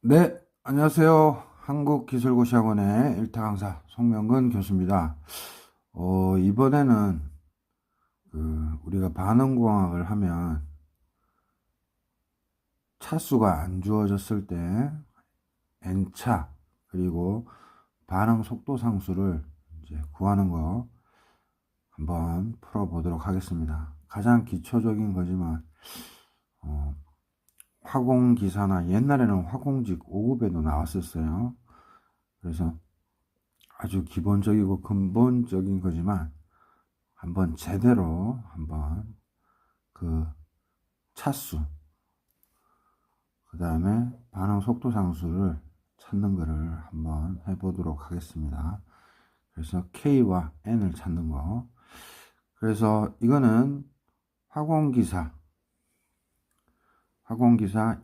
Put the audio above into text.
네, 안녕하세요. 한국기술고시학원의 일타 강사 송명근 교수입니다. 어, 이번에는 그 우리가 반응공학을 하면 차수가 안 주어졌을 때 n차 그리고 반응 속도 상수를 구하는 거 한번 풀어보도록 하겠습니다. 가장 기초적인 거지만 어, 화공기사나 옛날에는 화공직 5급에도 나왔었어요. 그래서 아주 기본적이고 근본적인 거지만 한번 제대로 한번 그 차수 그 다음에 반응 속도 상수를 찾는 거를 한번 해보도록 하겠습니다. 그래서 K와 N을 찾는 거. 그래서 이거는 화공기사 화공기사